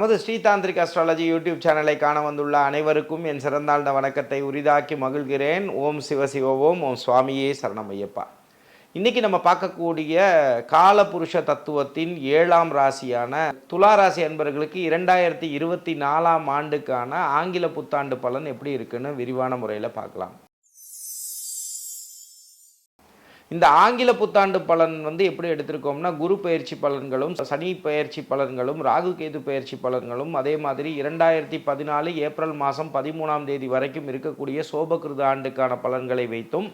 நமது Shri tantric astrology YouTube சேனலை காண வந்துள்ள அனைவருக்கும் என் சிறந்தாழ்ந்த வணக்கத்தை உரிதாக்கி மகிழ்கிறேன். ஓம் சிவ சிவ ஓம் ஓம் சுவாமியே சரணமையப்பா. இன்றைக்கி இன்னைக்கு நம்ம பார்க்கக்கூடிய காலபுருஷ தத்துவத்தின் ஏழாம் ராசியான துலா ராசி அன்பர்களுக்கு இரண்டாயிரத்தி இருபத்தி நாலாம் ஆண்டுக்கான ஆங்கில புத்தாண்டு பலன் எப்படி இருக்குன்னு விரிவான முறையில் பார்க்கலாம். இந்த ஆங்கில புத்தாண்டு பலன் வந்து எப்படி எடுத்திருக்கோம்னா குரு பயிற்சி பலன்களும் சனி பயிற்சி பலன்களும் ராகு கேது பயிற்சி பலன்களும் அதே மாதிரி இரண்டாயிரத்தி பதினாலு ஏப்ரல் மாதம் பதிமூணாம் தேதி வரைக்கும் இருக்கக்கூடிய சோபகிருத ஆண்டுக்கான பலன்களை வைத்தும்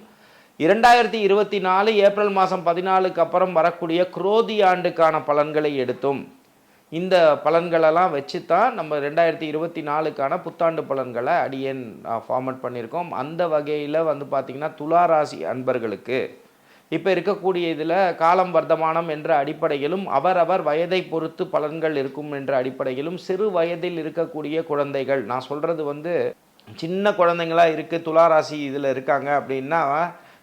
இரண்டாயிரத்தி இருபத்தி நாலு ஏப்ரல் மாதம் பதினாலுக்கு அப்புறம் வரக்கூடிய குரோதி ஆண்டுக்கான பலன்களை எடுத்தும் இந்த பலன்களெல்லாம் வச்சு தான் நம்ம ரெண்டாயிரத்தி இருபத்தி நாலுக்கான புத்தாண்டு பலன்களை அடியேன் ஃபார்மட் பண்ணியிருக்கோம். அந்த வகையில் வந்து பார்த்திங்கன்னா துலா ராசி அன்பர்களுக்கு இப்போ இருக்கக்கூடிய இதில் காலம் வர்த்தமானம் என்ற அடிப்படையிலும் அவரவர் வயதை பொறுத்து பலன்கள் இருக்கும் என்ற அடிப்படையிலும் சிறு வயதில் இருக்கக்கூடிய குழந்தைகள். நான் சொல்கிறது வந்து சின்ன குழந்தைங்களாக இருக்குது துளாராசி இதில் இருக்காங்க அப்படின்னா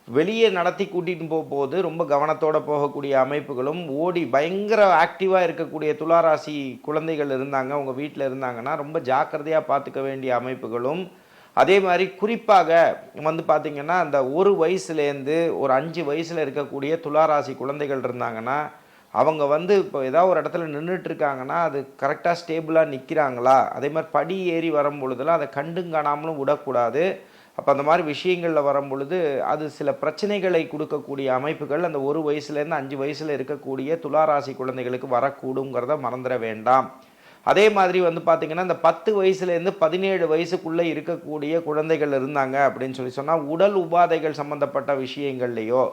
வெளியே நடத்தி கூட்டிகிட்டு போகும்போது ரொம்ப கவனத்தோடு போகக்கூடிய அமைப்புகளும் ஓடி பயங்கர ஆக்டிவாக இருக்கக்கூடிய துளாராசி குழந்தைகள் இருந்தாங்க உங்கள் வீட்டில் இருந்தாங்கன்னா ரொம்ப ஜாக்கிரதையாக பார்த்துக்க வேண்டிய அமைப்புகளும் அதே மாதிரி குறிப்பாக வந்து பார்த்திங்கன்னா அந்த ஒரு வயசுலேருந்து ஒரு அஞ்சு வயசில் இருக்கக்கூடிய துளாராசி குழந்தைகள் இருந்தாங்கன்னா அவங்க வந்து இப்போ ஏதாவது ஒரு இடத்துல நின்றுட்டு இருக்காங்கன்னா அது கரெக்டாக ஸ்டேபிளாக நிற்கிறாங்களா அதே மாதிரி படி ஏறி வரும் பொழுதுலாம் அதை கண்டும் காணாமலும் விடக்கூடாது. அப்போ அந்த மாதிரி விஷயங்களில் வரும் பொழுது அது சில பிரச்சனைகளை கொடுக்கக்கூடிய அமைப்புகள் அந்த ஒரு வயசுலேருந்து அஞ்சு வயசில் இருக்கக்கூடிய துளாராசி குழந்தைகளுக்கு வரக்கூடுங்கிறத மறந்துட வேண்டாம். அதே மாதிரி வந்து பார்த்திங்கன்னா இந்த பத்து வயசுலேருந்து பதினேழு வயசுக்குள்ளே இருக்கக்கூடிய குழந்தைகள் இருந்தாங்க அப்படின்னு சொல்லி சொன்னால் உடல் உபாதைகள் சம்மந்தப்பட்ட விஷயங்கள்லையோ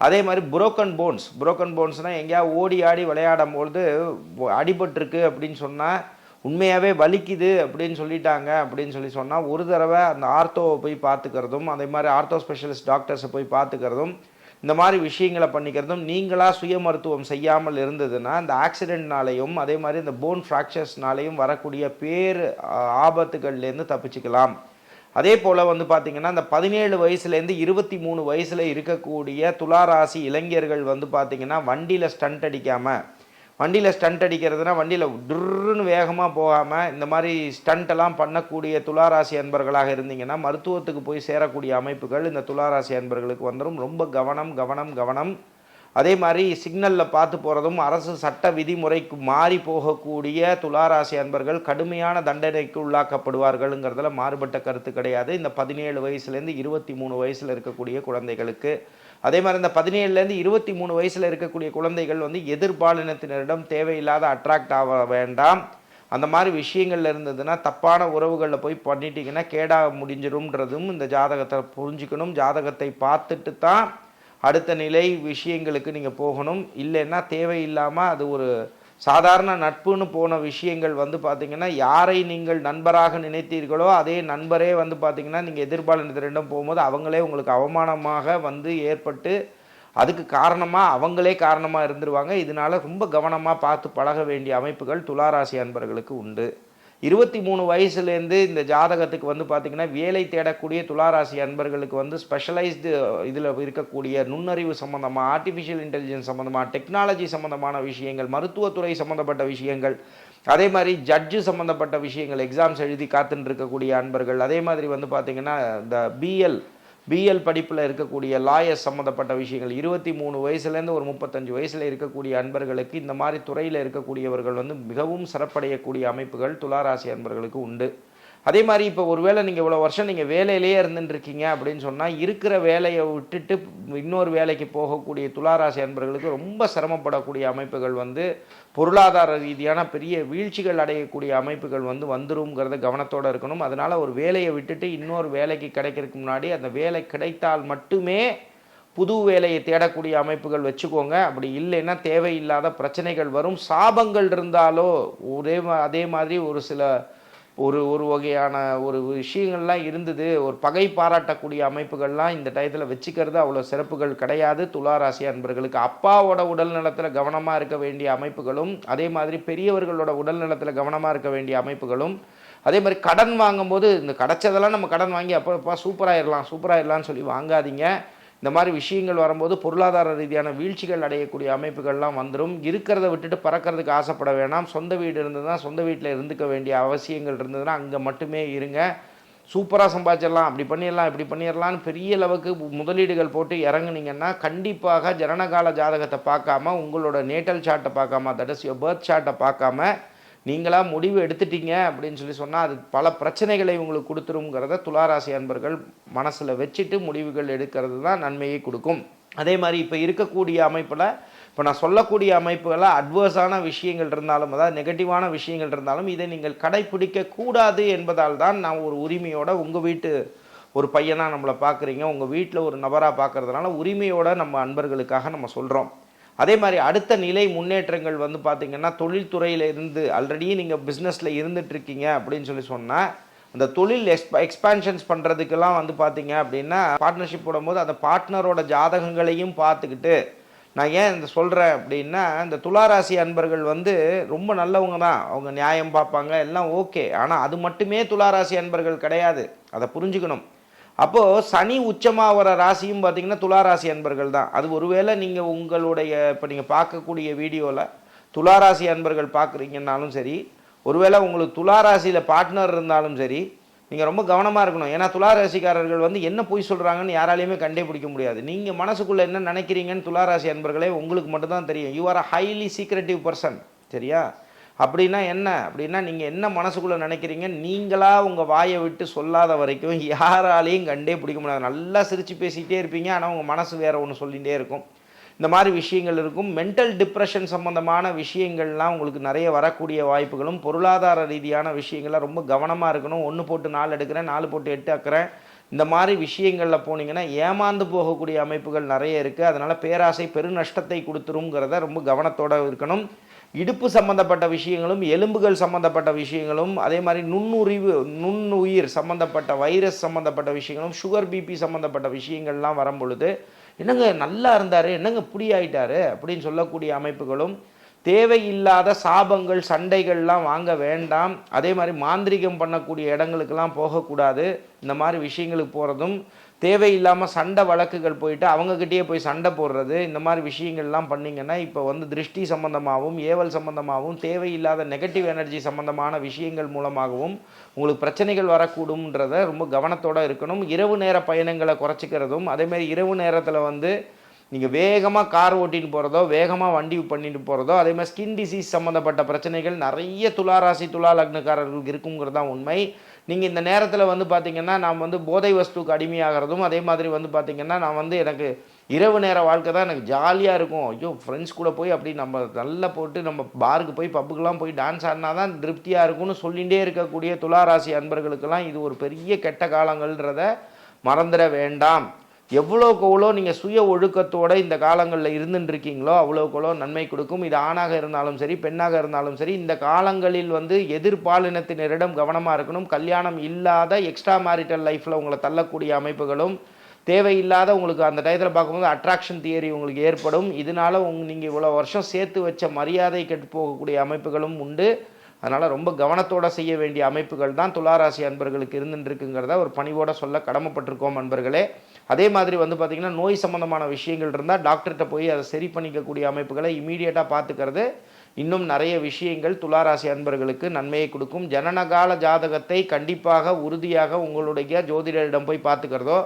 அதே மாதிரி புரோக்கன் போன்ஸ் புரோக்கன் போன்ஸ்னால் எங்கேயா ஓடி ஆடி விளையாடும் பொழுது அடிபட்டிருக்கு அப்படின்னு சொன்னால் உண்மையாகவே வலிக்குது அப்படின்னு சொல்லிட்டாங்க அப்படின்னு சொல்லி சொன்னால் ஒரு தடவை அந்த ஆர்த்தோவை போய் பார்த்துக்கிறதும் அதே மாதிரி ஆர்த்தோ ஸ்பெஷலிஸ்ட் டாக்டர்ஸை போய் பார்த்துக்கிறதும் இந்த மாதிரி விஷயங்களை பண்ணிக்கிறதும் நீங்களாக சுய மருத்துவம் செய்யாமல் இருந்ததுன்னா இந்த ஆக்சிடென்ட்னாலையும் அதே மாதிரி இந்த போன் ஃப்ராக்சர்ஸ்னாலையும் வரக்கூடிய பேர் ஆபத்துகள்லேருந்து தப்பிச்சுக்கலாம். அதே போல் வந்து பார்த்திங்கன்னா இந்த பதினேழு வயசுலேருந்து இருபத்தி மூணு வயசில் இருக்கக்கூடிய துளாராசி இளைஞர்கள் வந்து பார்த்திங்கன்னா வண்டியில் ஸ்டண்ட் அடிக்காமல் வண்டியில் ஸ்டண்ட் அடிக்கிறதுனா வண்டியில் டுர்ன்னு வேகமாக போகாமல் இந்த மாதிரி ஸ்டண்ட்டெல்லாம் பண்ணக்கூடிய துளாராசி அன்பர்களாக இருந்தீங்கன்னா மருத்துவத்துக்கு போய் சேரக்கூடிய அமைப்புகள் இந்த துளாராசி அன்பர்களுக்கு வந்துடும் ரொம்ப கவனம் கவனம் கவனம். அதே மாதிரி சிக்னலில் பார்த்து போகிறதும் அரசு சட்ட விதிமுறைக்கு மாறி போகக்கூடிய துளாராசி அன்பர்கள் கடுமையான தண்டனைக்கு உள்ளாக்கப்படுவார்கள்ங்கிறதுல மாறுபட்ட கருத்து கிடையாது. இந்த பதினேழு வயசுலேருந்து இருபத்தி மூணு வயசில் இருக்கக்கூடிய குழந்தைகளுக்கு அதே மாதிரி இந்த பதினேழுலேருந்து இருபத்தி மூணு வயசில் இருக்கக்கூடிய குழந்தைகள் வந்து எதிர்பாலினத்தினரிடம் தேவையில்லாத அட்ராக்ட் ஆக வேண்டாம். அந்த மாதிரி விஷயங்கள்ல இருந்ததுன்னா தப்பான உறவுகளில் போய் பண்ணிட்டீங்கன்னா கேடாக முடிஞ்சிரும்ன்றதும் இந்த ஜாதகத்தை புரிஞ்சுக்கணும். ஜாதகத்தை பார்த்துட்டு தான் அடுத்த நிலை விஷயங்களுக்கு நீங்கள் போகணும். இல்லைன்னா தேவையில்லாமல் அது ஒரு சாதாரண நட்புன்னு போன விஷயங்கள் வந்து பார்த்திங்கன்னா யாரை நீங்கள் நண்பராக நினைத்தீர்களோ அதே நண்பரே வந்து பார்த்திங்கன்னா நீங்கள் எதிர்பாலினத்திடம் போகும்போது அவங்களே உங்களுக்கு அவமானமாக வந்து ஏற்பட்டு அதுக்கு காரணமாக அவங்களே காரணமாக இருந்துருவாங்க. இதனால ரொம்ப கவனமாக பார்த்து பழக வேண்டிய அமைப்புகள் துளாராசி அன்பர்களுக்கு உண்டு. இருபத்தி மூணு வயசுலேருந்து இந்த ஜாதகத்துக்கு வந்து பார்த்திங்கன்னா வேலை தேடக்கூடிய துளாராசி அன்பர்களுக்கு வந்து ஸ்பெஷலைஸ்டு இதில் இருக்கக்கூடிய நுண்ணறிவு சம்மந்தமாக ஆர்டிஃபிஷியல் இன்டெலிஜென்ஸ் சம்மந்தமாக டெக்னாலஜி சம்மந்தமான விஷயங்கள் மருத்துவத்துறை சம்மந்தப்பட்ட விஷயங்கள் அதே மாதிரி ஜட்ஜு சம்மந்தப்பட்ட விஷயங்கள் எக்ஸாம்ஸ் எழுதி காத்துன்னு இருக்கக்கூடிய அன்பர்கள் அதே மாதிரி வந்து பார்த்திங்கன்னா இந்த பிஎல் பிஎல் படிப்பில் இருக்கக்கூடிய லாயர் சம்மந்தப்பட்ட விஷயங்கள். இருபத்தி மூணு வயசுலேருந்து ஒரு முப்பத்தஞ்சு வயசில் இருக்கக்கூடிய அன்பர்களுக்கு இந்த மாதிரி துறையில் இருக்கக்கூடியவர்கள் வந்து மிகவும் சிறப்படையக்கூடிய அமைப்புகள் துளாராசி அன்பர்களுக்கு உண்டு. அதே மாதிரி இப்போ ஒருவேளை நீங்கள் இவ்வளோ வருஷம் நீங்கள் வேலையிலேயே இருந்துட்டுருக்கீங்க அப்படின்னு சொன்னால் இருக்கிற வேலையை விட்டுட்டு இன்னொரு வேலைக்கு போகக்கூடிய துளாராசி அன்பர்களுக்கு ரொம்ப சிரமப்படக்கூடிய அமைப்புகள் வந்து பொருளாதார ரீதியான பெரிய வீழ்ச்சிகள் அடையக்கூடிய அமைப்புகள் வந்து வந்துருங்கிறத கவனத்தோடு இருக்கணும். அதனால் ஒரு வேலையை விட்டுட்டு இன்னொரு வேலைக்கு கிடைக்கிறதுக்கு முன்னாடி அந்த வேலை கிடைத்தால் மட்டுமே புது வேலையை தேடக்கூடிய அமைப்புகள் வச்சுக்கோங்க. அப்படி இல்லைன்னா தேவையில்லாத பிரச்சனைகள் வரும். சாபங்கள் இருந்தாலோ ஒரே அதே மாதிரி ஒரு சில ஒரு ஒரு வகையான ஒரு விஷயங்கள்லாம் இருந்தது. ஒரு பகை பாராட்டக்கூடிய அமைப்புகள்லாம் இந்த டயத்தில் வச்சுக்கிறது அவ்வளோ சிறப்புகள் கிடையாது. துளாராசி அன்பர்களுக்கு அப்பாவோட உடல் நலத்தில் கவனமாக இருக்க வேண்டிய அமைப்புகளும் அதே மாதிரி பெரியவர்களோட உடல் நலத்தில் கவனமாக இருக்க வேண்டிய அமைப்புகளும். அதே மாதிரி கடன் வாங்கும்போது இந்த கிடச்சதெல்லாம் நம்ம கடன் வாங்கி அப்பப்பா சூப்பராகிடலாம் சூப்பராகிடலாம்னு சொல்லி வாங்காதீங்க. இந்த மாதிரி விஷயங்கள் வரும்போது பொருளாதார ரீதியான வீழ்ச்சிகள் அடையக்கூடிய அமைப்புகள்லாம் வந்துடும் இருக்கிறத விட்டுட்டு பறக்கிறதுக்கு ஆசைப்பட வேணாம். சொந்த வீடு இருந்ததுன்னா சொந்த வீட்டில் இருந்துக்க வேண்டிய அவசியங்கள் இருந்ததுன்னா அங்கே மட்டுமே இருங்க. சூப்பராக சம்பாதிச்சிடலாம். அப்படி பண்ணிடலாம் இப்படி பண்ணிடலாம்னு பெரிய அளவுக்கு முதலீடுகள் போட்டு இறங்குனீங்கன்னா கண்டிப்பாக ஜனனகால ஜாதகத்தை பார்க்காம உங்களோட நேட்டல் சார்ட்டை பார்க்காம தட் இஸ் யோர் பர்த் சார்ட்டை பார்க்காம நீங்களாக முடிவு எடுத்துட்டீங்க அப்படின்னு சொல்லி சொன்னால் அது பல பிரச்சனைகளை உங்களுக்கு கொடுத்துருங்கிறத துளாராசி அன்பர்கள் மனசில் வச்சுட்டு முடிவுகள் எடுக்கிறது தான் நன்மையை கொடுக்கும். அதே மாதிரி இப்போ இருக்கக்கூடிய அமைப்பில் இப்போ நான் சொல்லக்கூடிய அமைப்புகளில் அட்வர்ஸான விஷயங்கள் இருந்தாலும் அதாவது நெகட்டிவான விஷயங்கள் இருந்தாலும் இதை நீங்கள் கடைப்பிடிக்கக்கூடாது என்பதால் தான் நான் ஒரு உரிமையோட உங்கள் வீட்டு ஒரு பையனாக நம்மளை பார்க்குறீங்க உங்கள் வீட்டில் ஒரு நபராக பார்க்கறதுனால உரிமையோட நம்ம அன்பர்களுக்காக நம்ம சொல்கிறோம் அதே மாதிரி அடுத்த நிலை முன்னேற்றங்கள் வந்து பார்த்திங்கன்னா தொழில்துறையில் இருந்து ஆல்ரெடி நீங்கள் பிஸ்னஸில் இருந்துகிட்ருக்கீங்க அப்படின்னு சொல்லி சொன்னால் அந்த தொழில் எக்ஸ்ப எக்ஸ்பான்ஷன்ஸ் பண்ணுறதுக்கெல்லாம் வந்து பார்த்தீங்க அப்படின்னா பார்ட்னர்ஷிப் போடும்போது அந்த பார்ட்னரோட ஜாதகங்களையும் பார்த்துக்கிட்டு நான் ஏன் இந்த சொல்கிறேன் அப்படின்னா இந்த துளாராசி அன்பர்கள் வந்து ரொம்ப நல்லவங்க தான். அவங்க நியாயம் பார்ப்பாங்க எல்லாம் ஓகே ஆனால் அது மட்டுமே துளாராசி அன்பர்கள் கிடையாது. அதை புரிஞ்சுக்கணும். அப்போது சனி உச்சமாக வர ராசியும் பார்த்தீங்கன்னா துளாராசி அன்பர்கள் தான். அது ஒருவேளை நீங்கள் உங்களுடைய இப்போ நீங்கள் பார்க்கக்கூடிய வீடியோவில் துளாராசி அன்பர்கள் பார்க்குறீங்கன்னாலும் சரி ஒருவேளை உங்களுக்கு துளாராசியில் பார்ட்னர் இருந்தாலும் சரி நீங்கள் ரொம்ப கவனமாக இருக்கணும். ஏன்னா துளாராசிக்காரர்கள் வந்து என்ன பொய் சொல்கிறாங்கன்னு யாராலையுமே கண்டுபிடிக்க முடியாது. நீங்கள் மனசுக்குள்ளே என்ன நினைக்கிறீங்கன்னு துளாராசி அன்பர்களே உங்களுக்கு மட்டும்தான் தெரியும். You are a highly secretive person சரியா? அப்படின்னா என்ன? அப்படின்னா நீங்கள் என்ன மனசுக்குள்ளே நினைக்கிறீங்க? நீங்களாக உங்கள் வாயை விட்டு சொல்லாத வரைக்கும் யாராலையும் கண்டே பிடிக்க முடியாது. நல்லா சிரித்து பேசிக்கிட்டே இருப்பீங்க. ஆனால் உங்கள் மனசு வேறு ஒன்று சொல்லிகிட்டே இருக்கும். இந்த மாதிரி விஷயங்கள் இருக்கும். மென்டல் டிப்ரெஷன் சம்மந்தமான விஷயங்கள்லாம் உங்களுக்கு நிறைய வரக்கூடிய வாய்ப்புகளும் பொருளாதார ரீதியான விஷயங்கள்லாம் ரொம்ப கவனமாக இருக்கணும். ஒன்று போட்டு நாலு எடுக்கிறேன் நாலு போட்டு எட்டு ஆக்குறேன் இந்த மாதிரி விஷயங்களில் போனீங்கன்னா ஏமாந்து போகக்கூடிய அமைப்புகள் நிறைய இருக்குது அதனால் பேராசை பெருநஷ்டத்தை கொடுத்துருங்கிறத ரொம்ப கவனத்தோடு இருக்கணும். இடுப்பு சம்மந்தப்பட்ட விஷயங்களும் எலும்புகள் சம்மந்தப்பட்ட விஷயங்களும் அதே மாதிரி நுண்ணுறிவு நுண்ணுயிர் சம்மந்தப்பட்ட வைரஸ் சம்மந்தப்பட்ட விஷயங்களும் சுகர் பிபி சம்மந்தப்பட்ட விஷயங்கள்லாம் வரும் பொழுது என்னங்க நல்லா இருந்தார் என்னங்க புடி ஆயிட்டாரு அப்படின்னு சொல்லக்கூடிய அமைப்புகளும் தேவையில்லாத சாபங்கள் சண்டைகள்லாம் வாங்க வேண்டாம். அதே மாதிரி மாந்திரிகம் பண்ணக்கூடிய இடங்களுக்கெல்லாம் போகக்கூடாது. இந்த மாதிரி விஷயங்களுக்கு போகிறதும் தேவையில்லாமல் சண்டை வழக்குகள் போயிட்டு அவங்கக்கிட்டேயே போய் சண்டை போடுறது இந்த மாதிரி விஷயங்கள்லாம் பண்ணிங்கன்னா இப்போ வந்து திருஷ்டி சம்மந்தமாகவும் ஏவல் சம்மந்தமாகவும் தேவையில்லாத நெகட்டிவ் எனர்ஜி சம்மந்தமான விஷயங்கள் மூலமாகவும் உங்களுக்கு பிரச்சனைகள் வரக்கூடும்ன்றத ரொம்ப கவனத்தோடு இருக்கணும். இரவு நேர பயணங்களை குறைச்சிக்கிறதும் அதேமாதிரி இரவு நேரத்தில் வந்து நீங்கள் வேகமாக கார் ஓட்டின்னு போகிறதோ வேகமாக வண்டி பண்ணிட்டு போகிறதோ அதே மாதிரி ஸ்கின் டிசீஸ் சம்மந்தப்பட்ட பிரச்சனைகள் நிறைய துளாராசி துலா லக்னக்காரர்களுக்கு இருக்குங்கிறது தான் உண்மை. நீங்கள் இந்த நேரத்தில் வந்து பார்த்திங்கன்னா நான் வந்து போதை வஸ்துக்கு அடிமையாகிறதும் அதே மாதிரி வந்து பார்த்திங்கன்னா நான் வந்து எனக்கு இரவு நேர வாழ்க்கை தான் எனக்கு ஜாலியாக இருக்கும். ஐயோ ஃப்ரெண்ட்ஸ் கூட போய் அப்படி நம்ம நல்லா போட்டு நம்ம பாருக்கு போய் பப்புக்கெலாம் போய் டான்ஸ் ஆடினா தான் திருப்தியாக இருக்கும்னு சொல்லிகிட்டே இருக்கக்கூடிய துளாராசி அன்பர்களுக்கெல்லாம் இது ஒரு பெரிய கெட்ட காலங்கள்ன்றத மறந்துட வேண்டாம். எவ்வளோக்கு எவ்வளோ நீங்கள் சுய ஒழுக்கத்தோடு இந்த காலங்களில் இருந்துட்டுருக்கீங்களோ அவ்வளோக்கு எவ்வளோ நன்மை கொடுக்கும். இது ஆணாக இருந்தாலும் சரி பெண்ணாக இருந்தாலும் சரி இந்த காலங்களில் வந்து எதிர்பாலினத்தினரிடம் கவனமாக இருக்கணும். கல்யாணம் இல்லாத எக்ஸ்ட்ரா மேரிட்டல் லைஃப்பில் உங்களை தள்ளக்கூடிய அமைப்புகளும் தேவையில்லாத உங்களுக்கு அந்த டயத்தில் பார்க்கும்போது அட்ராக்ஷன் தியரி உங்களுக்கு ஏற்படும். இதனால் உங் நீங்கள் இவ்வளோ வருஷம் சேர்த்து வச்ச மரியாதை கெட்டு போகக்கூடிய அமைப்புகளும் உண்டு. அதனால் ரொம்ப கவனத்தோடு செய்ய வேண்டிய அமைப்புகள் தான் துளாராசி அன்பர்களுக்கு இருந்துருக்குங்கிறத ஒரு பணிவோடு சொல்ல கடமைப்பட்டிருக்கோம் அன்பர்களே. அதே மாதிரி வந்து பார்த்திங்கன்னா நோய் சம்மந்தமான விஷயங்கள் இருந்தால் டாக்டர்கிட்ட போய் அதை சரி பண்ணிக்கக்கூடிய அமைப்புகளை இமீடியட்டாக பார்த்துக்கிறது. இன்னும் நிறைய விஷயங்கள் துளாராசி அன்பர்களுக்கு நன்மையை கொடுக்கும். ஜனனகால ஜாதகத்தை கண்டிப்பாக உறுதியாக உங்களுடைய ஜோதிடரிடம் போய் பார்த்துக்கிறதோ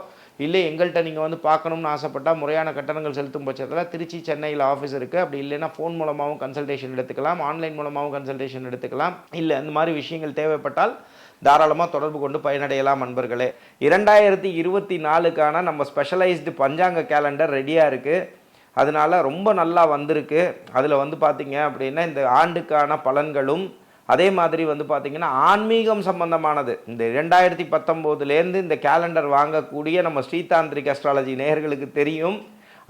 இல்லை எங்கள்கிட்ட நீங்கள் வந்து பார்க்கணும்னு ஆசைப்பட்டால் முறையான கட்டணங்கள் செலுத்தும் பட்சத்தில் திருச்சி சென்னையில் ஆஃபீஸ் இருக்குது அப்படி இல்லைன்னா ஃபோன் மூலமாகவும் கன்சல்டேஷன் எடுத்துக்கலாம். ஆன்லைன் மூலமாகவும் கன்சல்டேஷன் எடுத்துக்கலாம். இல்லை இந்த மாதிரி விஷயங்கள் தேவைப்பட்டால் தாராளமாக தொடர்பு கொண்டு பயனடையலாம் அன்பர்களே. இரண்டாயிரத்தி இருபத்தி நாலுக்கான நம்ம ஸ்பெஷலைஸ்டு பஞ்சாங்க கேலண்டர் ரெடியாக இருக்குது அதனால ரொம்ப நல்லா வந்திருக்கு. அதில் வந்து பார்த்திங்க அப்படின்னா இந்த ஆண்டுக்கான பலன்களும் அதே மாதிரி வந்து பார்த்திங்கன்னா ஆன்மீகம் சம்பந்தமானது. இந்த ரெண்டாயிரத்தி பத்தொம்போதுலேருந்து இந்த கேலண்டர் வாங்கக்கூடிய நம்ம ஸ்ரீதாந்திரிக் அஸ்ட்ராலஜி நேயர்களுக்கு தெரியும்.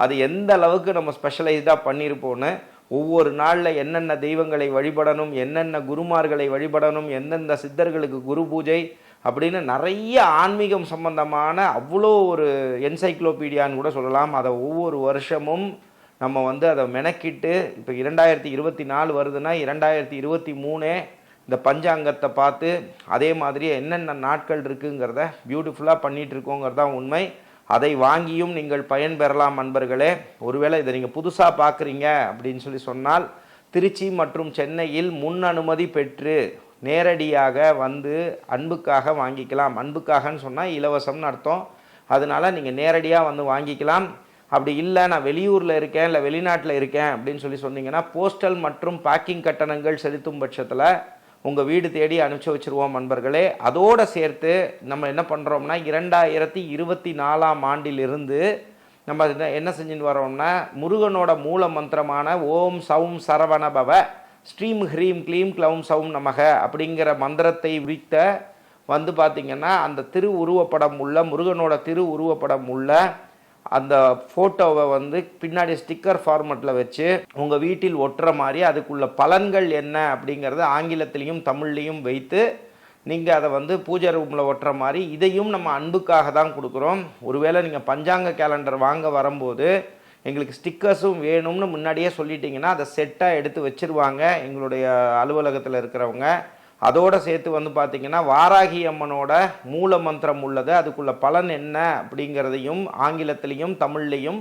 அது எந்த அளவுக்கு நம்ம ஸ்பெஷலைஸ்டாக பண்ணியிருப்போன்னு ஒவ்வொரு நாளில் என்னென்ன தெய்வங்களை வழிபடணும் என்னென்ன குருமார்களை வழிபடணும் எந்தெந்த சித்தர்களுக்கு குரு பூஜை அப்படின்னு நிறைய ஆன்மீகம் சம்பந்தமான அவ்வளோ ஒரு என்சைக்ளோபீடியான்னு கூட சொல்லலாம். அதை ஒவ்வொரு வருஷமும் நம்ம வந்து அதை மெனக்கிட்டு இப்போ இரண்டாயிரத்தி இருபத்தி நாலு வருதுன்னா இரண்டாயிரத்தி இருபத்தி மூணே இந்த பஞ்சாங்கத்தை பார்த்து அதே மாதிரி என்னென்ன நாட்கள் இருக்குங்கிறத பியூட்டிஃபுல்லாக பண்ணிகிட்டு இருக்கோங்கிறது தான் உண்மை. அதை வாங்கியும் நீங்கள் பயன்பெறலாம் அன்பர்களே. ஒருவேளை இதை நீங்கள் புதுசாக பார்க்குறீங்க அப்படின்னு சொல்லி சொன்னால் திருச்சி மற்றும் சென்னையில் முன் அனுமதி பெற்று நேரடியாக வந்து அன்புக்காக வாங்கிக்கலாம். அன்புக்காகன்னு சொன்னால் இலவசம்னு அர்த்தம். அதனால நீங்கள் நேரடியாக வந்து வாங்கிக்கலாம். அப்படி இல்லை நான் வெளியூரில் இருக்கேன் இல்லை வெளிநாட்டில் இருக்கேன் அப்படின்னு சொல்லி சொன்னீங்கன்னா போஸ்டல் மற்றும் பேக்கிங் கட்டணங்கள் செலுத்தும் பட்சத்தில் உங்கள் வீடு தேடி அனுப்பிச்சி வச்சுருவோம் நண்பர்களே. அதோடு சேர்த்து நம்ம என்ன பண்ணுறோம்னா இரண்டாயிரத்தி இருபத்தி நாலாம் ஆண்டிலிருந்து நம்ம என்ன செஞ்சுட்டு வரோம்னா முருகனோட மூல மந்திரமான ஓம் சவும் சரவண பவ ஸ்ரீம் ஹ்ரீம் க்ளீம் க்ளவும் சவும் நமக அப்படிங்கிற மந்திரத்தை விரித்த வந்து பார்த்திங்கன்னா அந்த திரு உருவப்படம் உள்ள முருகனோட திரு உருவப்படம் உள்ள அந்த ஃபோட்டோவை வந்து பின்னாடி ஸ்டிக்கர் ஃபார்மெட்டில் வச்சு உங்கள் வீட்டில் ஒட்டுற மாதிரி அதுக்குள்ள பலன்கள் என்ன அப்படிங்கிறத ஆங்கிலத்திலையும் தமிழ்லையும் வைத்து நீங்கள் அதை வந்து பூஜை ரூமில் ஒட்டுற மாதிரி இதையும் நம்ம அன்புக்காக தான் கொடுக்குறோம். ஒருவேளை நீங்கள் பஞ்சாங்க கேலண்டர் வாங்க வரும்போது எங்களுக்கு ஸ்டிக்கர்ஸும் வேணும்னு முன்னாடியே சொல்லிட்டீங்கன்னா அதை செட்டாக எடுத்து வச்சிருவாங்க எங்களுடைய அலுவலகத்தில் இருக்கிறவங்க. அதோடு சேர்த்து வந்து பார்த்திங்கன்னா வாராகி அம்மனோட மூல மந்திரம் உள்ளது. அதுக்குள்ள பலன் என்ன அப்படிங்கிறதையும் ஆங்கிலத்திலையும் தமிழ்லையும்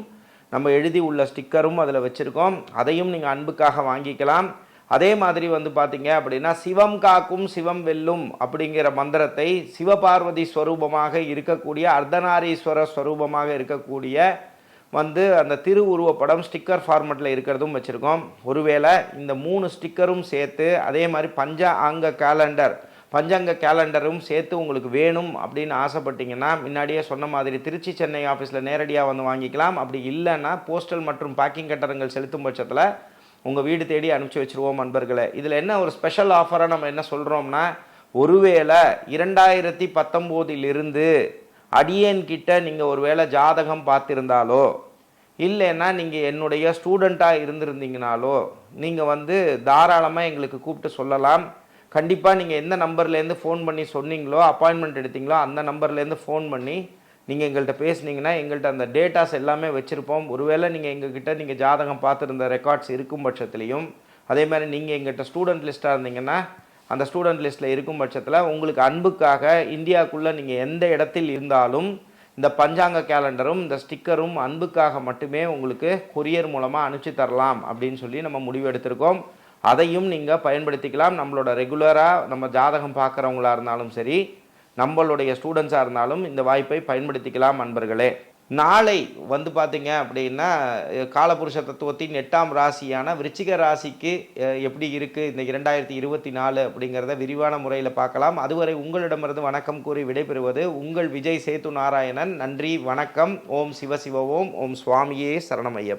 நம்ம எழுதி உள்ள ஸ்டிக்கரும் அதில் வச்சுருக்கோம். அதையும் நீங்கள் அன்புக்காக வாங்கிக்கலாம். அதே மாதிரி வந்து பார்த்தீங்க அப்படின்னா சிவம் காக்கும் சிவம் வெல்லும் அப்படிங்கிற மந்திரத்தை சிவபார்வதி ஸ்வரூபமாக இருக்கக்கூடிய அர்த்தநாரீஸ்வர ஸ்வரூபமாக இருக்கக்கூடிய வந்து அந்த திரு உருவப்படம் ஸ்டிக்கர் ஃபார்மெட்டில் இருக்கிறதும் வச்சுருக்கோம். ஒருவேளை இந்த மூணு ஸ்டிக்கரும் சேர்த்து அதே மாதிரி பஞ்ச அங்க கேலண்டர் பஞ்சாங்க கேலண்டரும் சேர்த்து உங்களுக்கு வேணும் அப்படின்னு ஆசைப்பட்டீங்கன்னா முன்னாடியே சொன்ன மாதிரி திருச்சி சென்னை ஆஃபீஸில் நேரடியாக வந்து வாங்கிக்கலாம். அப்படி இல்லைன்னா போஸ்டல் மற்றும் பேக்கிங் கட்டணங்கள் செலுத்தும் பட்சத்தில் உங்கள் வீடு தேடி அனுப்பிச்சி வச்சுருவோம் நண்பர்களே இதில் என்ன ஒரு ஸ்பெஷல் ஆஃபராக நம்ம என்ன சொல்கிறோம்னா ஒருவேளை இரண்டாயிரத்தி பத்தொம்போதிலிருந்து அடியேன் கிட்ட நீங்கள் ஒருவேளை ஜாதகம் பார்த்துருந்தாலோ இல்லைன்னா நீங்கள் என்னுடைய ஸ்டூடெண்ட்டாக இருந்திருந்தீங்கனாலோ நீங்கள் வந்து தாராளமாக எங்களுக்கு கூப்பிட்டு சொல்லலாம். கண்டிப்பாக நீங்கள் எந்த நம்பர்லேருந்து ஃபோன் பண்ணி சொன்னீங்களோ அப்பாயின்மெண்ட் எடுத்தீங்களோ அந்த நம்பர்லேருந்து ஃபோன் பண்ணி நீங்கள் எங்கள்கிட்ட பேசுனீங்கன்னா எங்கள்கிட்ட அந்த டேட்டாஸ் எல்லாமே வச்சுருப்போம். ஒருவேளை நீங்கள் எங்ககிட்ட நீங்கள் ஜாதகம் பார்த்துருந்த ரெக்கார்ட்ஸ் இருக்கும் பட்சத்துலையும் அதே மாதிரி நீங்கள் எங்கள்கிட்ட ஸ்டூடெண்ட் லிஸ்ட்டாக இருந்தீங்கன்னா அந்த ஸ்டூடெண்ட் லிஸ்ட்டில் இருக்கும் பட்சத்தில் உங்களுக்கு அன்புக்காக இந்தியாவுக்குள்ளே நீங்கள் எந்த இடத்தில் இருந்தாலும் இந்த பஞ்சாங்க கேலண்டரும் இந்த ஸ்டிக்கரும் அன்புக்காக மட்டுமே உங்களுக்கு கொரியர் மூலமாக அனுப்பிச்சி தரலாம் அப்படின்னு சொல்லி நம்ம முடிவு எடுத்திருக்கோம். அதையும் நீங்கள் பயன்படுத்திக்கலாம். நம்மளோட ரெகுலராக நம்ம ஜாதகம் பார்க்குறவங்களா இருந்தாலும் சரி நம்மளுடைய ஸ்டூடெண்ட்ஸாக இருந்தாலும் இந்த வாய்ப்பை பயன்படுத்திக்கலாம் அன்பர்களே. நாளை வந்து பார்த்தீங்க அப்படின்னா காலபுருஷ தத்துவத்தின் எட்டாம் ராசியான விருச்சிக ராசிக்கு எப்படி இருக்குது இந்த இரண்டாயிரத்தி இருபத்தி நாலு அப்படிங்கிறத விரிவான முறையில் பார்க்கலாம். அதுவரை உங்களிடமிருந்து வணக்கம் கூறி விடைபெறுவது உங்கள் விஜய் சேத்து நாராயணன். நன்றி வணக்கம். ஓம் சிவ சிவ ஓம். ஓம் சுவாமியே சரணம் ஐயப்பா.